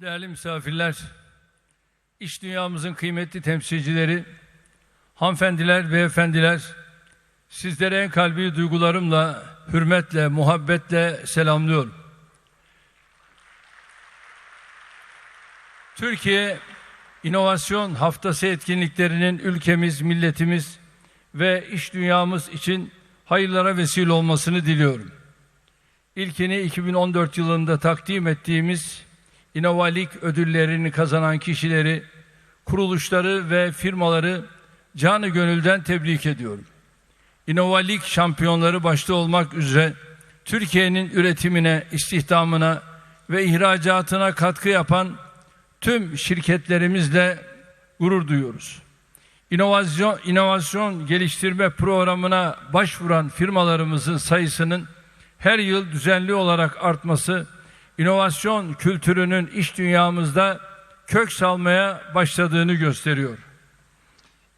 Değerli misafirler, iş dünyamızın kıymetli temsilcileri, hanımefendiler, beyefendiler, sizlere en kalbi duygularımla, hürmetle, muhabbetle selamlıyorum. Türkiye İnovasyon Haftası etkinliklerinin ülkemiz, milletimiz ve iş dünyamız için hayırlara vesile olmasını diliyorum. İlkini 2014 yılında takdim ettiğimiz İnovalik ödüllerini kazanan kişileri, kuruluşları ve firmaları canı gönülden tebrik ediyorum. İnovalik şampiyonları başta olmak üzere Türkiye'nin üretimine, istihdamına ve ihracatına katkı yapan tüm şirketlerimizle gurur duyuyoruz. İnovasyon, inovasyon geliştirme programına başvuran firmalarımızın sayısının her yıl düzenli olarak artması, inovasyon kültürünün iş dünyamızda kök salmaya başladığını gösteriyor.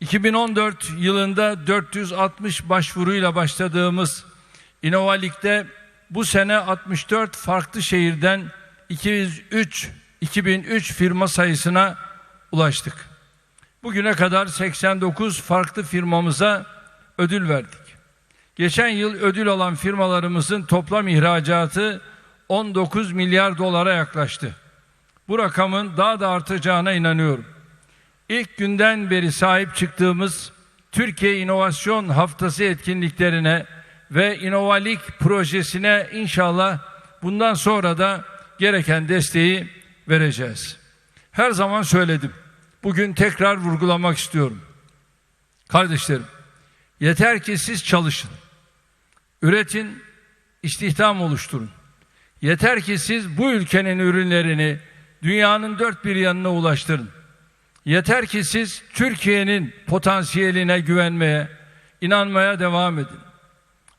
2014 yılında 460 başvuruyla başladığımız İnovalik'te bu sene 64 farklı şehirden 203 2003 firma sayısına ulaştık. Bugüne kadar 89 farklı firmamıza ödül verdik. Geçen yıl ödül alan firmalarımızın toplam ihracatı 19 milyar dolara yaklaştı. Bu rakamın daha da artacağına inanıyorum. İlk günden beri sahip çıktığımız Türkiye İnovasyon Haftası etkinliklerine ve İnovalik projesine inşallah bundan sonra da gereken desteği vereceğiz. Her zaman söyledim. Bugün tekrar vurgulamak istiyorum. Kardeşlerim, yeter ki siz çalışın. Üretin, istihdam oluşturun. Yeter ki siz bu ülkenin ürünlerini dünyanın dört bir yanına ulaştırın. Yeter ki siz Türkiye'nin potansiyeline güvenmeye, inanmaya devam edin.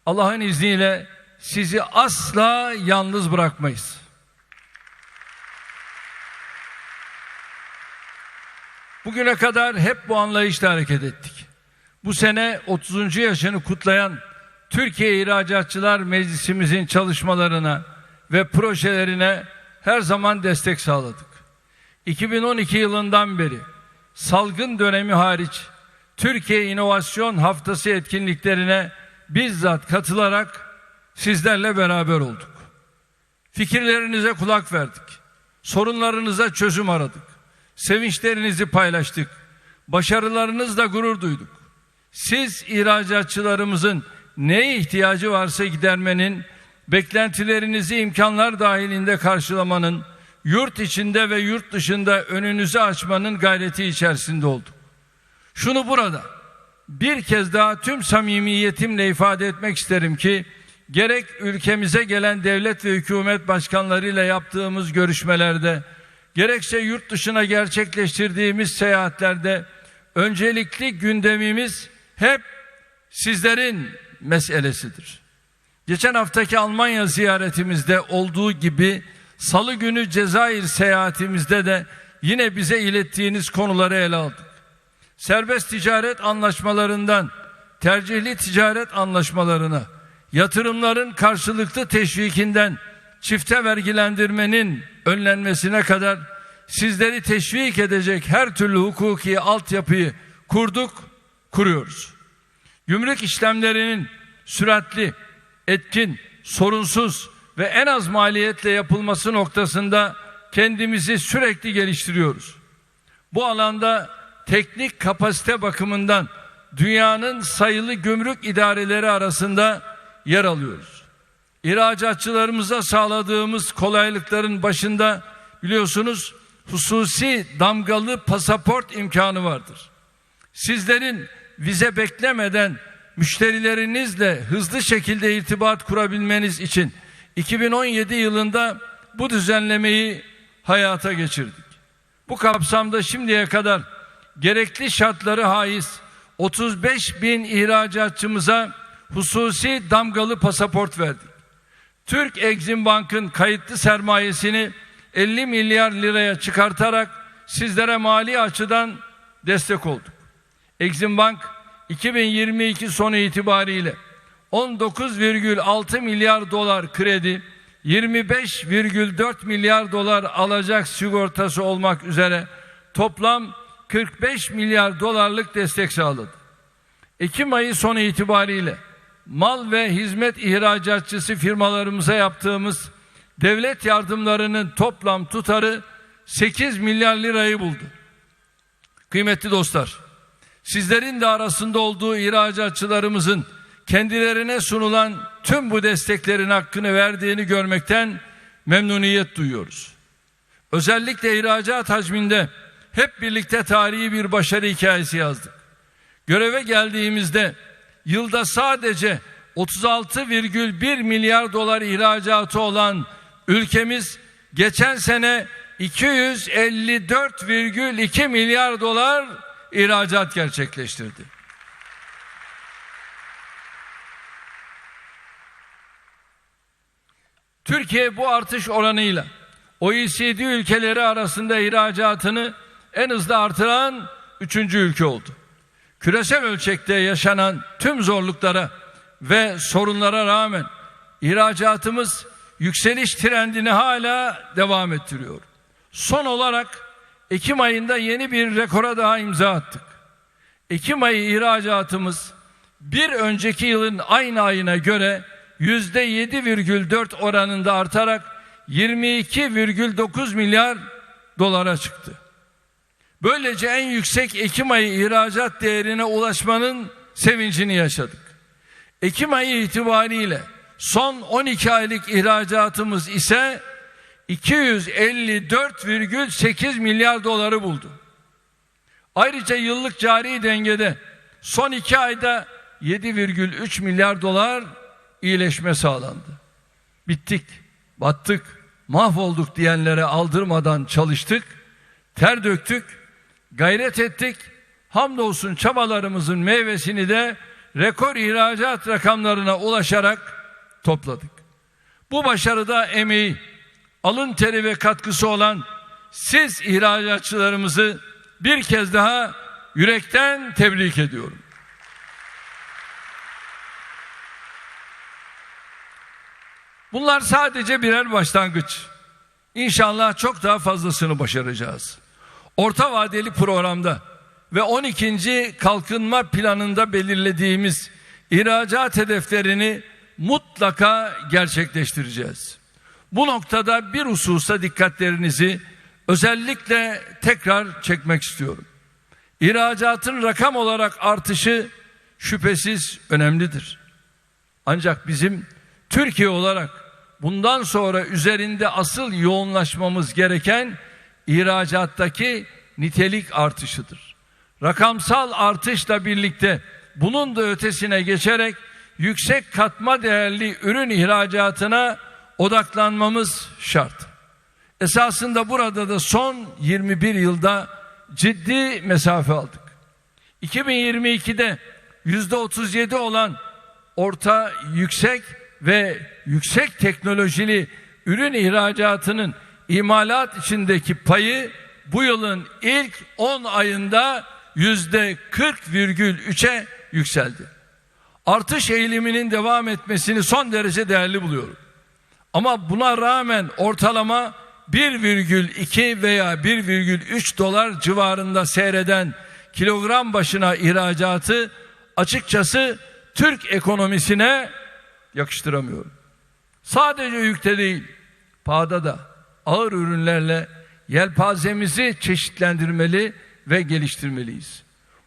Allah'ın izniyle sizi asla yalnız bırakmayız. Bugüne kadar hep bu anlayışla hareket ettik. Bu sene 30. yaşını kutlayan Türkiye İhracatçılar Meclisimizin çalışmalarına ve projelerine her zaman destek sağladık. 2012 yılından beri salgın dönemi hariç Türkiye İnovasyon Haftası etkinliklerine bizzat katılarak sizlerle beraber olduk. Fikirlerinize kulak verdik. Sorunlarınıza çözüm aradık. Sevinçlerinizi paylaştık. Başarılarınızla gurur duyduk. Siz ihracatçılarımızın neye ihtiyacı varsa gidermenin, beklentilerinizi imkanlar dahilinde karşılamanın, yurt içinde ve yurt dışında önünüzü açmanın gayreti içerisinde olduk. Şunu burada bir kez daha tüm samimiyetimle ifade etmek isterim ki gerek ülkemize gelen devlet ve hükümet başkanlarıyla yaptığımız görüşmelerde gerekse yurt dışına gerçekleştirdiğimiz seyahatlerde öncelikli gündemimiz hep sizlerin meselesidir. Geçen haftaki Almanya ziyaretimizde olduğu gibi salı günü Cezayir seyahatimizde de yine bize ilettiğiniz konuları ele aldık. Serbest ticaret anlaşmalarından tercihli ticaret anlaşmalarına, yatırımların karşılıklı teşvikinden çifte vergilendirmenin önlenmesine kadar sizleri teşvik edecek her türlü hukuki altyapıyı kurduk, kuruyoruz. Gümrük işlemlerinin süratli, etkin, sorunsuz ve en az maliyetle yapılması noktasında kendimizi sürekli geliştiriyoruz. Bu alanda teknik kapasite bakımından dünyanın sayılı gümrük idareleri arasında yer alıyoruz. İhracatçılarımıza sağladığımız kolaylıkların başında biliyorsunuz hususi damgalı pasaport imkanı vardır. Sizlerin vize beklemeden müşterilerinizle hızlı şekilde irtibat kurabilmeniz için 2017 yılında bu düzenlemeyi hayata geçirdik. Bu kapsamda şimdiye kadar gerekli şartları haiz 35 bin ihracatçımıza hususi damgalı pasaport verdik. Türk Exim Bank'ın kayıtlı sermayesini 50 milyar liraya çıkartarak sizlere mali açıdan destek olduk. Exim Bank 2022 sonu itibariyle 19,6 milyar dolar kredi, 25,4 milyar dolar alacak sigortası olmak üzere toplam 45 milyar dolarlık destek sağladı. Ekim ayı sonu itibariyle mal ve hizmet ihracatçısı firmalarımıza yaptığımız devlet yardımlarının toplam tutarı 8 milyar lirayı buldu. Kıymetli dostlar, sizlerin de arasında olduğu ihracatçılarımızın kendilerine sunulan tüm bu desteklerin hakkını verdiğini görmekten memnuniyet duyuyoruz. Özellikle ihracat hacminde hep birlikte tarihi bir başarı hikayesi yazdık. Göreve geldiğimizde yılda sadece 36,1 milyar dolar ihracatı olan ülkemiz geçen sene 254,2 milyar dolar ihracat gerçekleştirdi. Türkiye bu artış oranıyla OECD ülkeleri arasında ihracatını en hızlı artıran üçüncü ülke oldu. Küresel ölçekte yaşanan tüm zorluklara ve sorunlara rağmen ihracatımız yükseliş trendini hala devam ettiriyor. Son olarak Ekim ayında yeni bir rekora daha imza attık. Ekim ayı ihracatımız bir önceki yılın aynı ayına göre yüzde 7,4 oranında artarak 22,9 milyar dolara çıktı. Böylece en yüksek Ekim ayı ihracat değerine ulaşmanın sevincini yaşadık. Ekim ayı itibariyle son 12 aylık ihracatımız ise 254,8 milyar doları buldu. Ayrıca yıllık cari dengede son 2 ayda 7,3 milyar dolar iyileşme sağlandı. Bittik, battık, mahvolduk diyenlere aldırmadan çalıştık, ter döktük, gayret ettik. Hamdolsun çabalarımızın meyvesini de rekor ihracat rakamlarına ulaşarak topladık. Bu başarıda emeği, alın teri ve katkısı olan siz ihracatçılarımızı bir kez daha yürekten tebrik ediyorum. Bunlar sadece birer başlangıç. İnşallah çok daha fazlasını başaracağız. Orta vadeli programda ve 12. kalkınma planında belirlediğimiz ihracat hedeflerini mutlaka gerçekleştireceğiz. Bu noktada bir hususa dikkatlerinizi özellikle tekrar çekmek istiyorum. İhracatın rakam olarak artışı şüphesiz önemlidir. Ancak bizim Türkiye olarak bundan sonra üzerinde asıl yoğunlaşmamız gereken ihracattaki nitelik artışıdır. Rakamsal artışla birlikte bunun da ötesine geçerek yüksek katma değerli ürün ihracatına odaklanmamız şart. Esasında burada da son 21 yılda ciddi mesafe aldık. 2022'de yüzde 37 olan orta yüksek ve yüksek teknolojili ürün ihracatının imalat içindeki payı bu yılın ilk 10 ayında yüzde 40,3'e yükseldi. Artış eğiliminin devam etmesini son derece değerli buluyorum. Ama buna rağmen ortalama 1,2 veya 1,3 dolar civarında seyreden kilogram başına ihracatı açıkçası Türk ekonomisine yakıştıramıyorum. Sadece yükte değil, pahada da ağır ürünlerle yelpazemizi çeşitlendirmeli ve geliştirmeliyiz.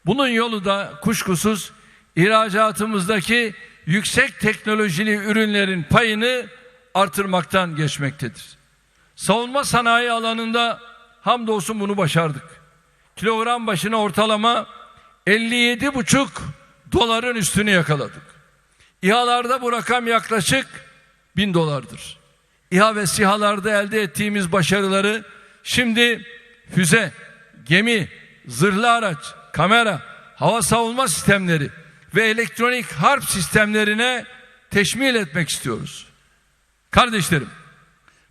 Bunun yolu da kuşkusuz ihracatımızdaki yüksek teknolojili ürünlerin payını artırmaktan geçmektedir. Savunma sanayi alanında hamdolsun bunu başardık. Kilogram başına ortalama 57,5 doların üstünü yakaladık. İHA'larda bu rakam yaklaşık 1000 dolardır. İHA ve SİHA'larda elde ettiğimiz başarıları şimdi füze, gemi, zırhlı araç, kamera, hava savunma sistemleri ve elektronik harp sistemlerine teşmil etmek istiyoruz. Kardeşlerim,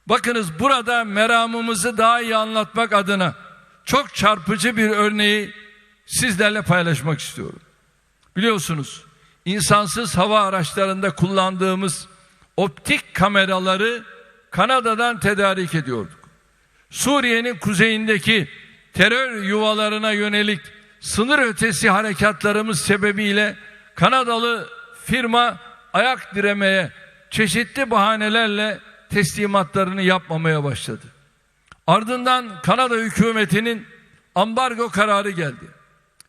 bakınız burada meramımızı daha iyi anlatmak adına çok çarpıcı bir örneği sizlerle paylaşmak istiyorum. Biliyorsunuz, insansız hava araçlarında kullandığımız optik kameraları Kanada'dan tedarik ediyorduk. Suriye'nin kuzeyindeki terör yuvalarına yönelik sınır ötesi harekatlarımız sebebiyle Kanadalı firma ayak diremeye çeşitli bahanelerle teslimatlarını yapmamaya başladı. Ardından Kanada hükümetinin ambargo kararı geldi.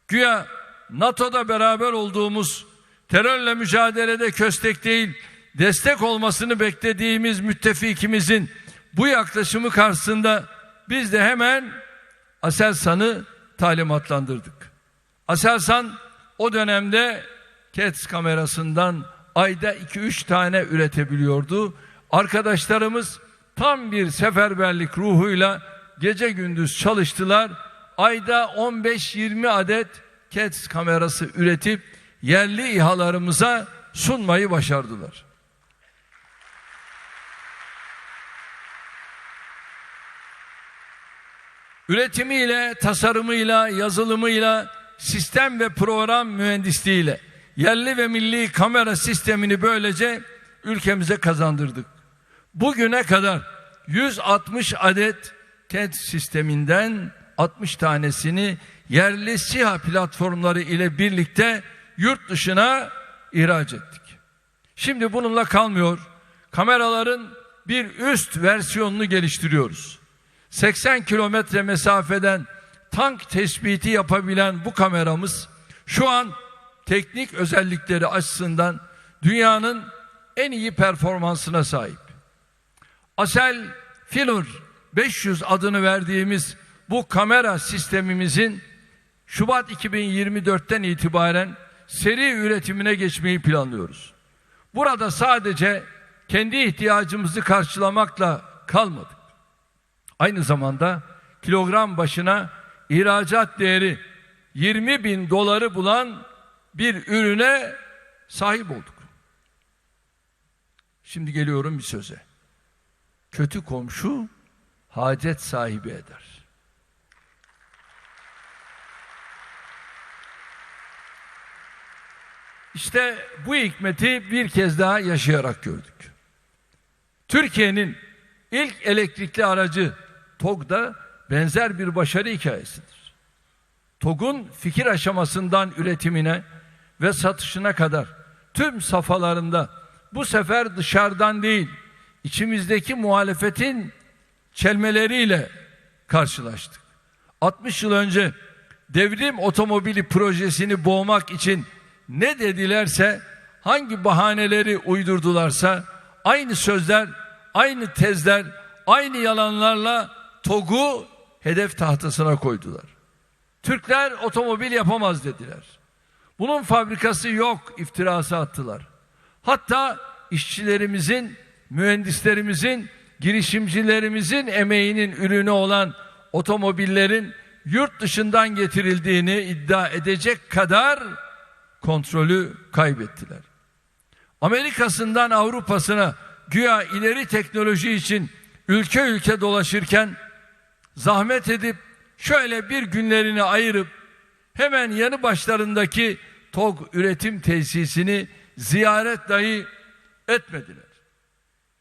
Güya NATO'da beraber olduğumuz terörle mücadelede köstek değil destek olmasını beklediğimiz müttefikimizin bu yaklaşımı karşısında biz de hemen Aselsan'ı talimatlandırdık. Aselsan o dönemde CATS kamerasından ayda 2-3 tane üretebiliyordu. Arkadaşlarımız tam bir seferberlik ruhuyla gece gündüz çalıştılar. Ayda 15-20 adet CATS kamerası üretip yerli İHA'larımıza sunmayı başardılar. Üretimiyle, tasarımıyla, yazılımıyla, sistem ve program mühendisliğiyle yerli ve milli kamera sistemini böylece ülkemize kazandırdık. Bugüne kadar 160 adet TED sisteminden 60 tanesini yerli SİHA platformları ile birlikte yurt dışına ihraç ettik. Şimdi bununla kalmıyor. Kameraların bir üst versiyonunu geliştiriyoruz. 80 kilometre mesafeden tank tespiti yapabilen bu kameramız şu an teknik özellikleri açısından dünyanın en iyi performansına sahip. Asel Filur 500 adını verdiğimiz bu kamera sistemimizin Şubat 2024'ten itibaren seri üretimine geçmeyi planlıyoruz. Burada sadece kendi ihtiyacımızı karşılamakla kalmadık. Aynı zamanda kilogram başına ihracat değeri 20 bin doları bulan bir ürüne sahip olduk. Şimdi geliyorum bir söze. Kötü komşu hacet sahibi eder. İşte bu hikmeti bir kez daha yaşayarak gördük. Türkiye'nin ilk elektrikli aracı TOG'da benzer bir başarı hikayesidir. TOG'un fikir aşamasından üretimine ve satışına kadar tüm safhalarında bu sefer dışarıdan değil, içimizdeki muhalefetin çelmeleriyle karşılaştık. 60 yıl önce devrim otomobili projesini boğmak için ne dedilerse, hangi bahaneleri uydurdularsa aynı sözler, aynı tezler, aynı yalanlarla TOG'u hedef tahtasına koydular. Türkler otomobil yapamaz dediler. Bunun fabrikası yok iftirası attılar. Hatta işçilerimizin, mühendislerimizin, girişimcilerimizin emeğinin ürünü olan otomobillerin yurt dışından getirildiğini iddia edecek kadar kontrolü kaybettiler. Amerika'sından Avrupa'sına güya ileri teknoloji için ülke ülke dolaşırken zahmet edip şöyle bir günlerini ayırıp hemen yanı başlarındaki TOG üretim tesisini ziyaret dahi etmediler.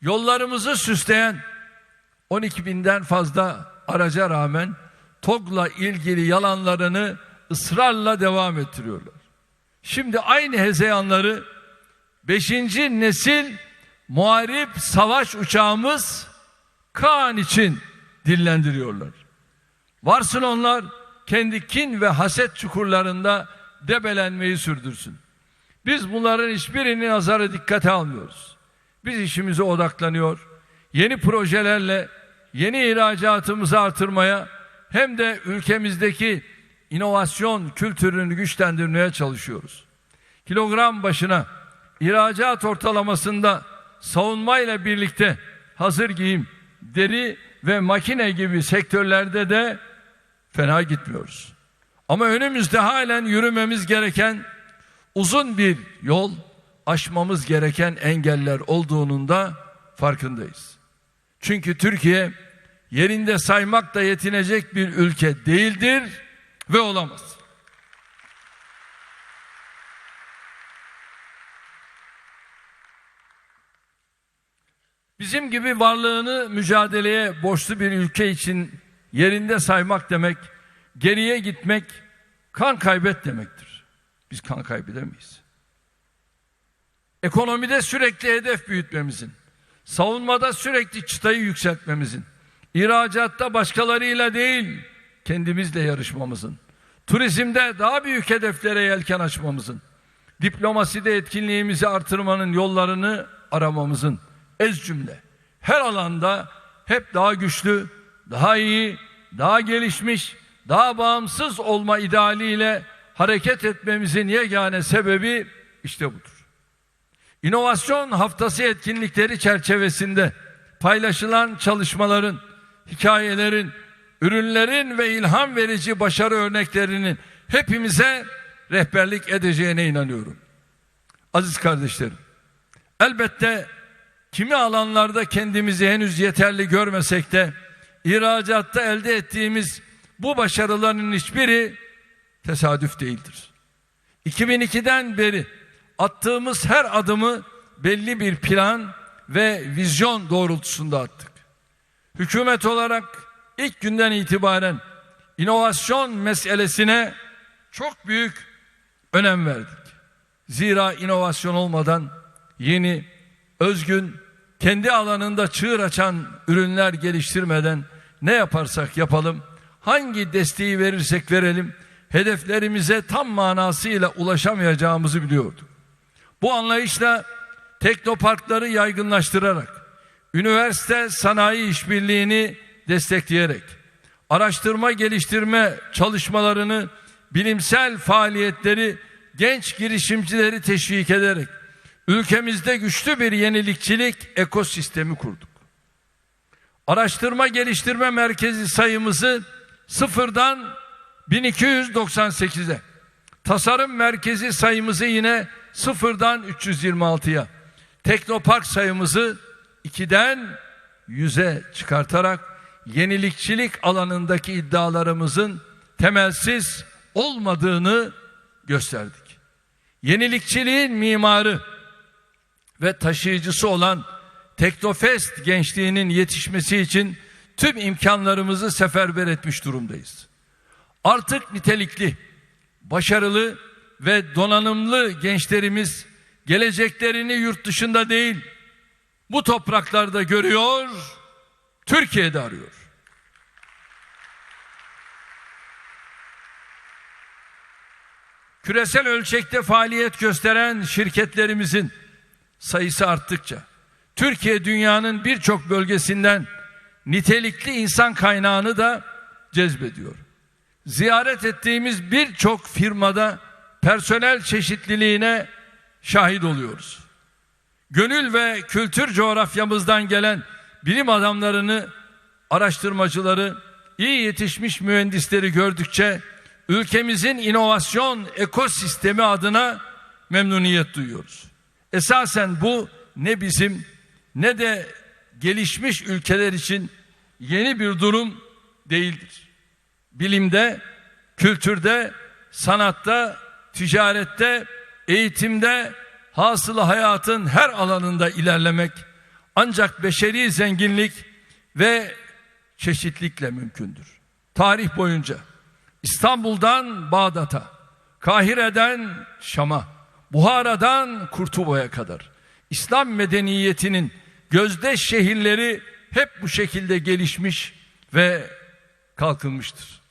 Yollarımızı süsleyen 12 binden fazla araca rağmen TOG'la ilgili yalanlarını ısrarla devam ettiriyorlar. Şimdi aynı hezeyanları 5. nesil muharip savaş uçağımız Kaan için dillendiriyorlar. Varsın onlar kendi kin ve haset çukurlarında debelenmeyi sürdürsün. Biz bunların hiçbirini nazara dikkate almıyoruz. Biz işimize odaklanıyor. Yeni projelerle yeni ihracatımızı artırmaya hem de ülkemizdeki inovasyon kültürünü güçlendirmeye çalışıyoruz. Kilogram başına ihracat ortalamasında savunmayla birlikte hazır giyim, deri ve makine gibi sektörlerde de fena gitmiyoruz. Ama önümüzde halen yürümemiz gereken uzun bir yol, aşmamız gereken engeller olduğunun da farkındayız. Çünkü Türkiye yerinde saymakla yetinecek bir ülke değildir ve olamaz. Bizim gibi varlığını mücadeleye borçlu bir ülke için yerinde saymak demek, geriye gitmek, kan kaybet demektir. Biz kan kaybedemeyiz. Ekonomide sürekli hedef büyütmemizin, savunmada sürekli çıtayı yükseltmemizin, ihracatta başkalarıyla değil, kendimizle yarışmamızın, turizmde daha büyük hedeflere yelken açmamızın, diplomaside etkinliğimizi artırmanın yollarını aramamızın ez cümle her alanda hep daha güçlü, daha iyi, daha gelişmiş, daha bağımsız olma idealiyle hareket etmemizin yegane sebebi işte budur. İnovasyon haftası etkinlikleri çerçevesinde paylaşılan çalışmaların, hikayelerin, ürünlerin ve ilham verici başarı örneklerinin hepimize rehberlik edeceğine inanıyorum. Aziz kardeşlerim, elbette kimi alanlarda kendimizi henüz yeterli görmesek de ihracatta elde ettiğimiz bu başarıların hiçbiri tesadüf değildir. 2002'den beri attığımız her adımı belli bir plan ve vizyon doğrultusunda attık. Hükümet olarak ilk günden itibaren inovasyon meselesine çok büyük önem verdik. Zira inovasyon olmadan yeni, özgün, kendi alanında çığır açan ürünler geliştirmeden ne yaparsak yapalım, hangi desteği verirsek verelim, hedeflerimize tam manasıyla ulaşamayacağımızı biliyorduk. Bu anlayışla teknoparkları yaygınlaştırarak, üniversite sanayi işbirliğini destekleyerek, araştırma geliştirme çalışmalarını, bilimsel faaliyetleri, genç girişimcileri teşvik ederek, ülkemizde güçlü bir yenilikçilik ekosistemi kurduk. Araştırma geliştirme merkezi sayımızı sıfırdan 1298'e, tasarım merkezi sayımızı yine sıfırdan 326'ya, teknopark sayımızı 2'den 100'e çıkartarak yenilikçilik alanındaki iddialarımızın temelsiz olmadığını gösterdik. Yenilikçiliğin mimarı ve taşıyıcısı olan Teknofest gençliğinin yetişmesi için tüm imkanlarımızı seferber etmiş durumdayız. Artık nitelikli, başarılı ve donanımlı gençlerimiz geleceklerini yurt dışında değil, bu topraklarda görüyor, Türkiye'de arıyor. Küresel ölçekte faaliyet gösteren şirketlerimizin sayısı arttıkça Türkiye dünyanın birçok bölgesinden nitelikli insan kaynağını da cezbediyor. Ziyaret ettiğimiz birçok firmada personel çeşitliliğine şahit oluyoruz. Gönül ve kültür coğrafyamızdan gelen bilim adamlarını, araştırmacıları, iyi yetişmiş mühendisleri gördükçe ülkemizin inovasyon ekosistemi adına memnuniyet duyuyoruz. Esasen bu ne bizim ne de gelişmiş ülkeler için yeni bir durum değildir. Bilimde, kültürde, sanatta, ticarette, eğitimde, hasılı hayatın her alanında ilerlemek ancak beşeri zenginlik ve çeşitlikle mümkündür. Tarih boyunca İstanbul'dan Bağdat'a, Kahire'den Şam'a, Buhara'dan Kurtuba'ya kadar İslam medeniyetinin gözde şehirleri hep bu şekilde gelişmiş ve kalkınmıştır.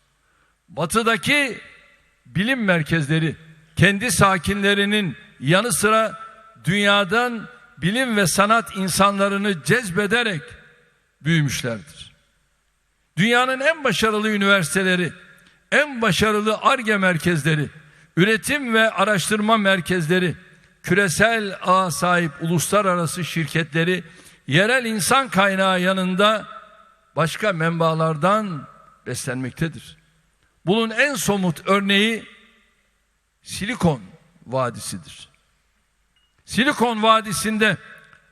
Batıdaki bilim merkezleri kendi sakinlerinin yanı sıra dünyadan bilim ve sanat insanlarını cezbederek büyümüşlerdir. Dünyanın en başarılı üniversiteleri, en başarılı ARGE merkezleri, üretim ve araştırma merkezleri, küresel ağ sahip uluslararası şirketleri yerel insan kaynağı yanında başka menbalardan beslenmektedir. Bunun en somut örneği Silikon Vadisi'dir. Silikon Vadisi'nde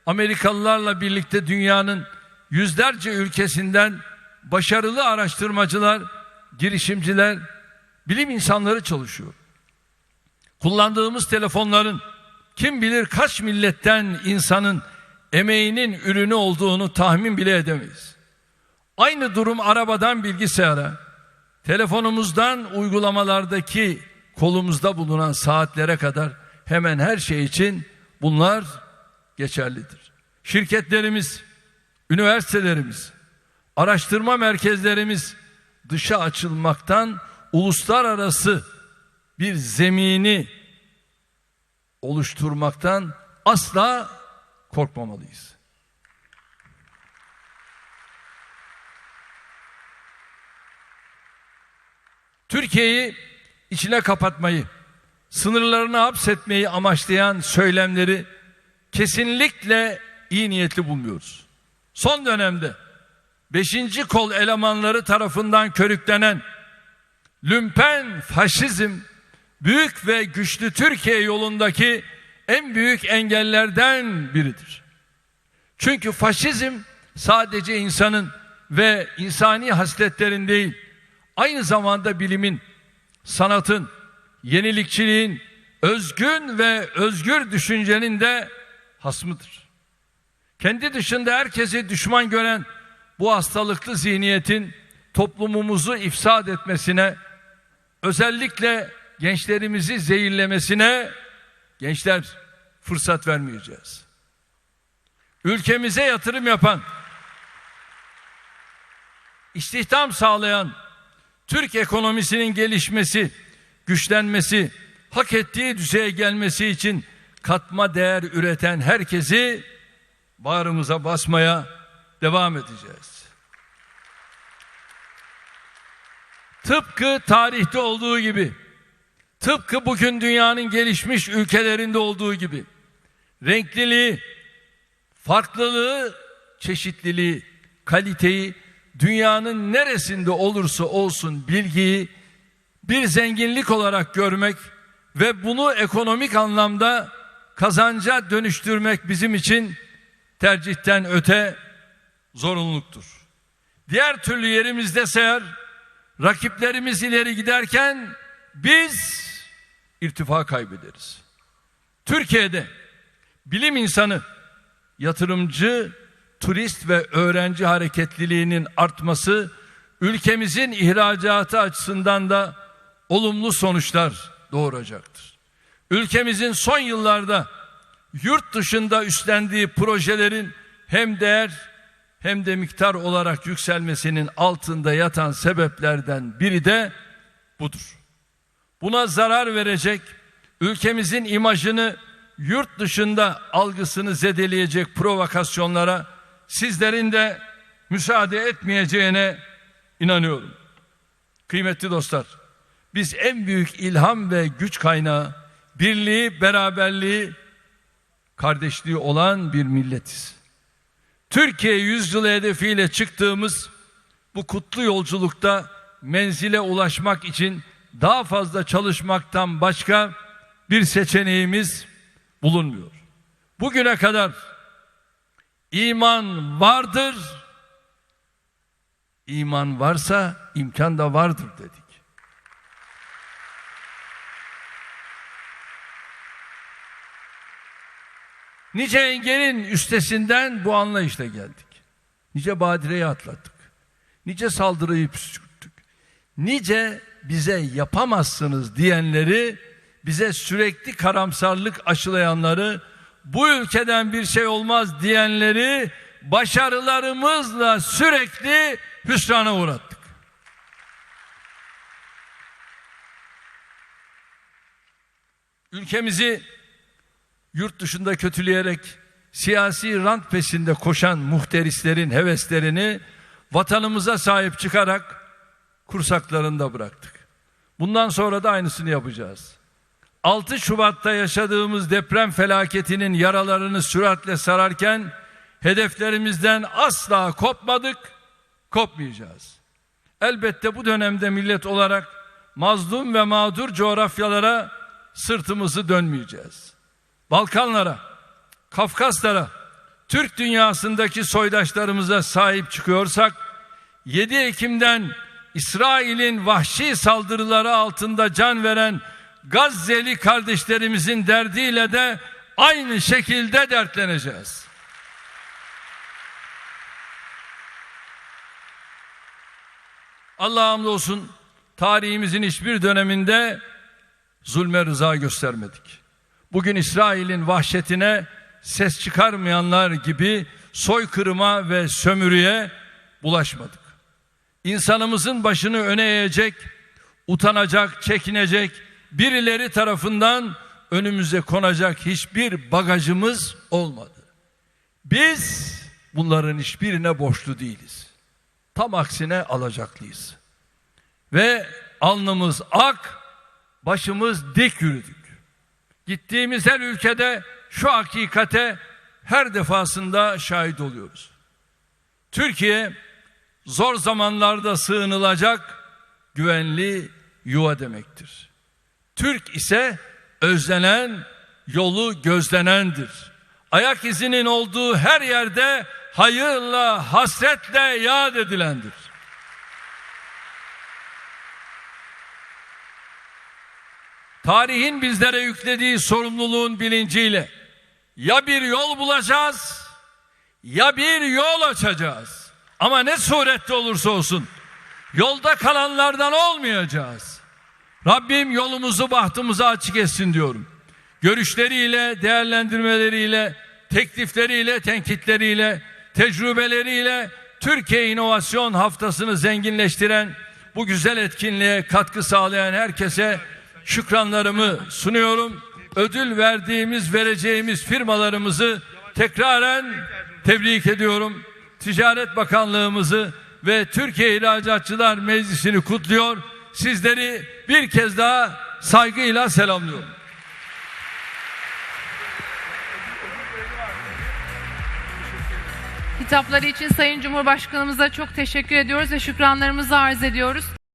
Amerikalılarla birlikte dünyanın yüzlerce ülkesinden başarılı araştırmacılar, girişimciler, bilim insanları çalışıyor. Kullandığımız telefonların kim bilir kaç milletten insanın emeğinin ürünü olduğunu tahmin bile edemeyiz. Aynı durum arabadan bilgisayara, telefonumuzdan uygulamalardaki kolumuzda bulunan saatlere kadar hemen her şey için bunlar geçerlidir. Şirketlerimiz, üniversitelerimiz, araştırma merkezlerimiz dışa açılmaktan uluslararası bir zemini oluşturmaktan asla korkmamalıyız. Türkiye'yi içine kapatmayı, sınırlarını hapsetmeyi amaçlayan söylemleri kesinlikle iyi niyetli bulmuyoruz. Son dönemde 5. kol elemanları tarafından körüklenen lümpen faşizm büyük ve güçlü Türkiye yolundaki en büyük engellerden biridir. Çünkü faşizm sadece insanın ve insani hasletlerin değil, aynı zamanda bilimin, sanatın, yenilikçiliğin, özgün ve özgür düşüncenin de hasmıdır. Kendi dışında herkesi düşman gören bu hastalıklı zihniyetin toplumumuzu ifsad etmesine, özellikle gençlerimizi zehirlemesine gençler fırsat vermeyeceğiz. Ülkemize yatırım yapan, istihdam sağlayan, Türk ekonomisinin gelişmesi, güçlenmesi, hak ettiği düzeye gelmesi için katma değer üreten herkesi bağrımıza basmaya devam edeceğiz. Tıpkı tarihte olduğu gibi, tıpkı bugün dünyanın gelişmiş ülkelerinde olduğu gibi, renkliliği, farklılığı, çeşitliliği, kaliteyi dünyanın neresinde olursa olsun bilgiyi bir zenginlik olarak görmek ve bunu ekonomik anlamda kazanca dönüştürmek bizim için tercihten öte zorunluluktur. Diğer türlü yerimizde seher, rakiplerimiz ileri giderken biz irtifa kaybederiz. Türkiye'de bilim insanı, yatırımcı, turist ve öğrenci hareketliliğinin artması ülkemizin ihracatı açısından da olumlu sonuçlar doğuracaktır. Ülkemizin son yıllarda yurt dışında üstlendiği projelerin hem değer hem de miktar olarak yükselmesinin altında yatan sebeplerden biri de budur. Buna zarar verecek, ülkemizin imajını yurt dışında algısını zedeleyecek provokasyonlara sizlerin de müsaade etmeyeceğine inanıyorum. Kıymetli dostlar, biz en büyük ilham ve güç kaynağı birliği, beraberliği, kardeşliği olan bir milletiz. Türkiye yüzyılı hedefiyle çıktığımız bu kutlu yolculukta menzile ulaşmak için daha fazla çalışmaktan başka bir seçeneğimiz bulunmuyor. Bugüne kadar iman vardır, iman varsa imkan da vardır dedik. Nice engelin üstesinden bu anlayışla geldik. Nice badireyi atlattık. Nice saldırıyı püskürttük. Nice bize yapamazsınız diyenleri, bize sürekli karamsarlık aşılayanları, bu ülkeden bir şey olmaz diyenleri başarılarımızla sürekli hüsrana uğrattık. Ülkemizi yurt dışında kötüleyerek siyasi rant pesinde koşan muhterislerin heveslerini vatanımıza sahip çıkarak kursaklarında bıraktık. Bundan sonra da aynısını yapacağız. 6 Şubat'ta yaşadığımız deprem felaketinin yaralarını süratle sararken hedeflerimizden asla kopmadık, kopmayacağız. Elbette bu dönemde millet olarak mazlum ve mağdur coğrafyalara sırtımızı dönmeyeceğiz. Balkanlara, Kafkaslara, Türk dünyasındaki soydaşlarımıza sahip çıkıyorsak 7 Ekim'den İsrail'in vahşi saldırıları altında can veren Gazze'li kardeşlerimizin derdiyle de aynı şekilde dertleneceğiz. Allah'a hamdolsun tarihimizin hiçbir döneminde zulme rıza göstermedik. Bugün İsrail'in vahşetine ses çıkarmayanlar gibi soykırıma ve sömürüye bulaşmadık. İnsanımızın başını öne eğecek, utanacak, çekinecek, birileri tarafından önümüze konacak hiçbir bagajımız olmadı. Biz bunların hiçbirine borçlu değiliz. Tam aksine alacaklıyız. Ve alnımız ak, başımız dik yürüdük. Gittiğimiz her ülkede şu hakikate her defasında şahit oluyoruz. Türkiye zor zamanlarda sığınılacak güvenli yuva demektir. Türk ise özlenen, yolu gözlenendir. Ayak izinin olduğu her yerde hayırla, hasretle yad edilendir. Tarihin bizlere yüklediği sorumluluğun bilinciyle ya bir yol bulacağız ya bir yol açacağız. Ama ne surette olursa olsun yolda kalanlardan olmayacağız. Rabbim yolumuzu bahtımıza açık etsin diyorum. Görüşleriyle, değerlendirmeleriyle, teklifleriyle, tenkitleriyle, tecrübeleriyle Türkiye İnovasyon Haftası'nı zenginleştiren bu güzel etkinliğe katkı sağlayan herkese şükranlarımı sunuyorum. Ödül verdiğimiz, vereceğimiz firmalarımızı tekraren tebrik ediyorum. Ticaret Bakanlığımızı ve Türkiye İhracatçılar Meclisi'ni kutluyor. Sizleri bir kez daha saygıyla selamlıyorum. Hitapları için Sayın Cumhurbaşkanımıza çok teşekkür ediyoruz ve şükranlarımızı arz ediyoruz.